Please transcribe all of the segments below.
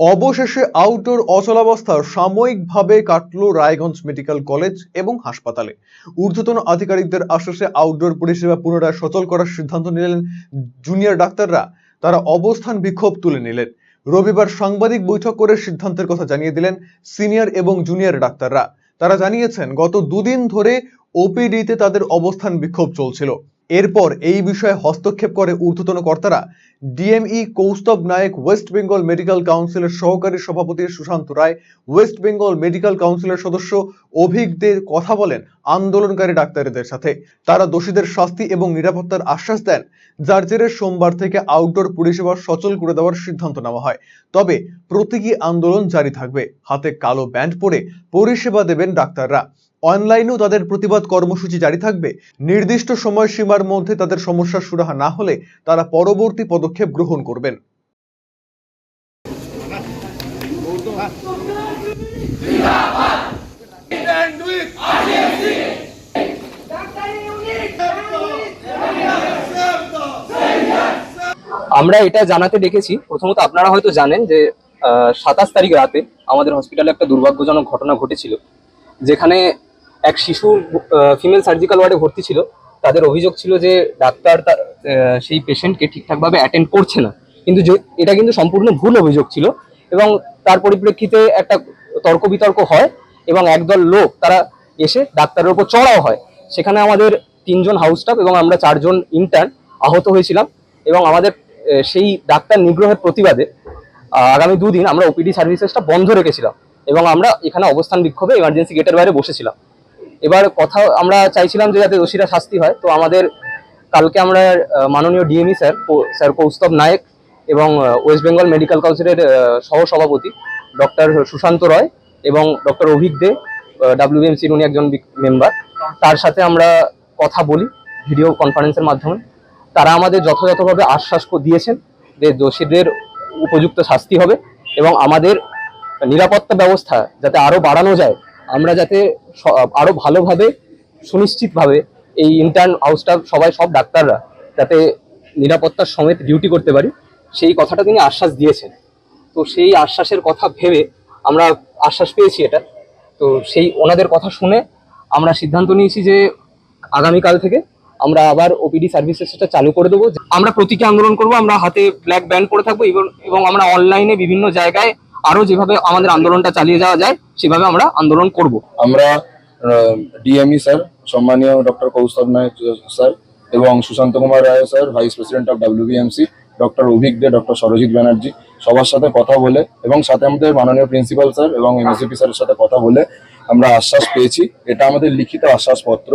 অবশেষে আউটডোর অচলাবস্থা সাময়িকভাবে কাটল রায়গঞ্জ মেডিকেল কলেজ এবং হাসপাতালে। ঊর্ধ্বতন আধিকারিকদের আশ্বাসে আউটডোর পরিষেবা পুনরায় সচল করার সিদ্ধান্ত নিলেন জুনিয়র ডাক্তাররা। তারা অবস্থান বিক্ষোভ তুলে নিলেন। রবিবার সাংবাদিক বৈঠক করে সিদ্ধান্তের কথা জানিয়ে দিলেন সিনিয়র এবং জুনিয়র ডাক্তাররা। তারা জানিয়েছেন, গত দুদিন ধরে ওপিডিতে তাদের অবস্থান বিক্ষোভ চলছিল। এরপর এই বিষয়ে হস্তক্ষেপ করে ঊর্ধ্বতন কর্তারা DME Kaustav Nayak, West Bengal medical কাউন্সিলের সহকারী সভাপতি Sushanta Roy, West Bengal medical কাউন্সিলের সদস্য অভিক দে কথা বলেন আন্দোলনকারী ডাক্তারদের সাথে। তারা দোষীদের শাস্তি এবং নিরাপত্তার আশ্বাস দেন, যার জেরে সোমবার থেকে আউটডোর পরিষেবা সচল করে দেওয়ার সিদ্ধান্ত নেওয়া হয়। তবে প্রতীকী আন্দোলন জারি থাকবে, হাতে কালো ব্যান্ড পরে পরিষেবা দেবেন ডাক্তাররা। অনলাইনেও তাদের প্রতিবাদ কর্মসূচি জারি থাকবে। নির্দিষ্ট সময়সীমার মধ্যে তাদের সমস্যার সুরাহা না হলে তারা পরবর্তী পদক্ষেপ গ্রহণ করবেন। আমরা এটা জানাতে ডেকেছি প্রথমত আপনারা হয়তো জানেন যে সাতাশ তারিখ রাতে আমাদের হসপিটালে একটা দুর্ভাগ্যজনক ঘটনা ঘটেছিল, যেখানে এক শিশু ফিমেল সার্জিক্যাল ওয়ার্ডে ভর্তি ছিল। তাদের অভিযোগ ছিল যে ডাক্তার তা- আহ, সেই পেশেন্টকে ঠিকঠাকভাবে অ্যাটেন্ড করছে না। কিন্তু এটা কিন্তু সম্পূর্ণ ভুল অভিযোগ ছিল এবং তার পরিপ্রেক্ষিতে একটা তর্ক বিতর্ক হয় এবং একদল লোক তারা এসে ডাক্তারের উপর চড়াও হয়। সেখানে আমাদের তিনজন হাউস স্টাফ এবং আমরা চারজন ইন্টার্ন আহত হয়েছিলাম এবং আমাদের সেই ডাক্তার নিগ্রহের প্রতিবাদে আগামী দুদিন আমরা ওপিডি সার্ভিসেসটা বন্ধ রেখেছিলাম এবং আমরা এখানে অবস্থান বিক্ষোভে এমার্জেন্সি গেটের বাইরে বসেছিলাম। এবার কথা আমরা চাইছিলাম যে যাতে দোষীরা শাস্তি হয়, তো আমাদের কালকে আমরা মাননীয় DME sir sir Kaustav Nayek এবং ওয়েস্ট বেঙ্গল মেডিকেল কাউন্সিলের সহসভাপতি ডক্টর সুশান্ত রয় এবং ডক্টর অভিক দে ডাব্লিউএমসির উনি একজন মেম্বার। তার সাথে আমরা কথা বলি ভিডিও কনফারেন্সের মাধ্যমে। তারা আমাদের যথাযথভাবে আশ্বাস দিয়েছেন যে দোষীদের উপযুক্ত শাস্তি হবে এবং আমাদের নিরাপত্তা ব্যবস্থা যাতে আরও বাড়ানো যায় আমরা যাতে স- আরও ভালোভাবে, সুনিশ্চিতভাবে এই ইন্টার্ন হাউসটা সবাই, সব ডাক্তাররা যাতে নিরাপত্তার সমেত ডিউটি করতে পারি, সেই কথাটা তিনি আশ্বাস দিয়েছেন। তো সেই আশ্বাসের কথা ভেবে আমরা আশ্বাস পেয়েছি এটা। তো সেই ওনাদের কথা শুনে আমরা সিদ্ধান্ত নিয়েছি যে আগামীকাল থেকে আমরা আবার ওপিডি সার্ভিসেসটা চালু করে দেবো। আমরা প্রতীকী আন্দোলন করব, আমরা হাতে ব্ল্যাক ব্যান্ড পরে থাকব এবং আমরা অনলাইনে বিভিন্ন জায়গায় আরও যেভাবে আমাদের আন্দোলনটা চালিয়ে যাওয়া যায়, সেভাবে আমরা আন্দোলন করব। আমরা ডিএমই স্যার, সম্মানীয় ডক্টর কৌস্তব নায়ক স্যার এবং Sushanta Kumar Roy sir, vice president of WBMC doctor Avik De, doctor Sarajit Banerjee সবার সাথে কথা বলে এবং সাথে আমাদের মাননীয় প্রিন্সিপাল স্যার এবং এমএসিপি স্যারের সাথে কথা বলে আমরা আশ্বাস পেয়েছি। এটা আমাদের লিখিত আশ্বাসপত্র।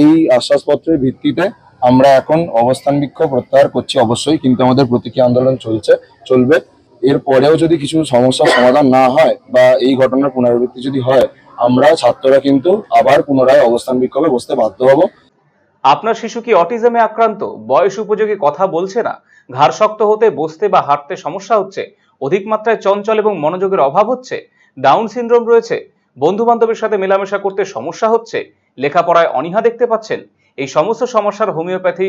এই আশ্বাসপত্রের ভিত্তিতে আমরা এখন অবস্থান বিক্ষোভ প্রত্যাহার করছি অবশ্যই, কিন্তু আমাদের প্রতীকী আন্দোলন চলছে, চলবে। এর পরেও যদি কিছু সমস্যার সমাধান না হয় বা এই ঘটনার পুনরাবৃত্তি যদি হয়, আমরা ছাত্ররা কিন্তু আবার পুনরায় অবস্থান বিক্ষোভে বসতে বাধ্য হব। আপনার শিশু কি অটিজমে আক্রান্ত? বয়স উপযোগী কথা বলছে না? ঘাড় শক্ত হতে, বসতে বা হাঁটতে সমস্যা হচ্ছে? অধিক মাত্রায় চঞ্চল এবং মনোযোগের অভাব হচ্ছে? ডাউন সিনড্রোম রয়েছে? বন্ধু বান্ধবের সাথে মেলামেশা করতে সমস্যা হচ্ছে? লেখাপড়ায় অনীহা দেখতে পাচ্ছেন? এই সমস্ত সমস্যার homeopathy